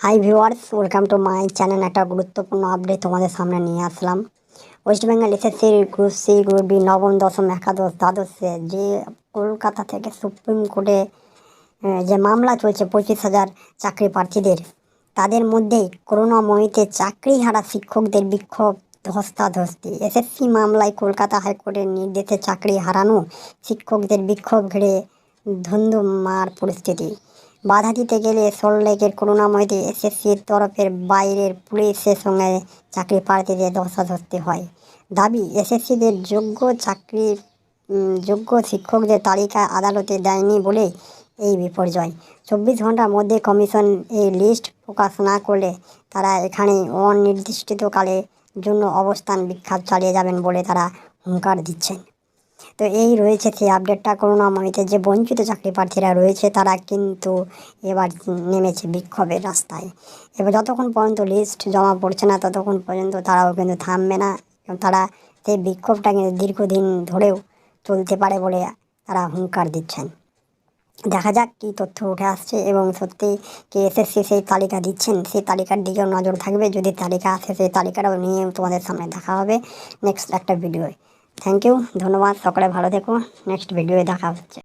Hi viewers welcome to my channel একটা গুরুত্বপূর্ণ update তোমাদের সামনে নিয়ে আসলাম। ওয়েস্ট বেঙ্গল এসএসসির গ্রুপ সি গ্রুপ বি নবম, দশম, একাদশ, দ্বাদশে যে কলকাতা থেকে সুপ্রিম কোর্টে যে মামলা চলছে, পঁচিশ হাজার চাকরি প্রার্থীদের। তাদের মধ্যেই করোনাময়ীতে চাকরি হারা শিক্ষকদের বিক্ষোভ, ধস্তাধস্তি। এসএসসি মামলায় কলকাতা হাইকোর্টের নির্দেশে চাকরি হারানো শিক্ষকদের বিক্ষোভ ঘিরে ধুন্ধুমার পরিস্থিতি। বাধা দিতে গেলে সল্টলেকের করুণাময়তে এসএসসির তরফের বাইরের পুলিশের সঙ্গে চাকরি প্রার্থীদের ধস্তাধস্তি হয়। দাবি, এসএসসিদের যোগ্য চাকরি যোগ্য শিক্ষকদের তালিকা আদালতে দেয়নি বলে এই বিপর্যয়। চব্বিশ ঘণ্টার মধ্যে কমিশন এই লিস্ট প্রকাশ না করলে তারা এখানে অনির্দিষ্টকালের জন্য অবস্থান বিক্ষোভ চালিয়ে যাবেন বলে তারা হুঙ্কার দিচ্ছেন। তো এই রয়েছে সেই আপডেটটা করোনা করুণাময়ীতে যে বঞ্চিত চাকরি প্রার্থীরা রয়েছে, তারা কিন্তু এবার নেমেছে বিক্ষোভের রাস্তায়। এবার যতক্ষণ পর্যন্ত লিস্ট জমা পড়ছে না, ততক্ষণ পর্যন্ত তারাও কিন্তু থামবে না তারা সেই বিক্ষোভটা কিন্তু দীর্ঘদিন ধরেও চলতে পারে বলে তারা হুঙ্কার দিচ্ছেন। দেখা যাক কী তথ্য উঠে আসছে এবং সত্যি কি এসএসসি সেই তালিকা দিচ্ছেন? সেই তালিকার দিকেও নজর থাকবে। যদি তালিকা আসে, সেই তালিকাটাও নিয়ে তোমাদের সামনে দেখা হবে। নেক্সট একটা ভিডিওয় থ্যাংক ইউ ধন্যবাদ। সকলে ভালো থেকো। নেক্সট ভিডিওয়ে দেখা হচ্ছে।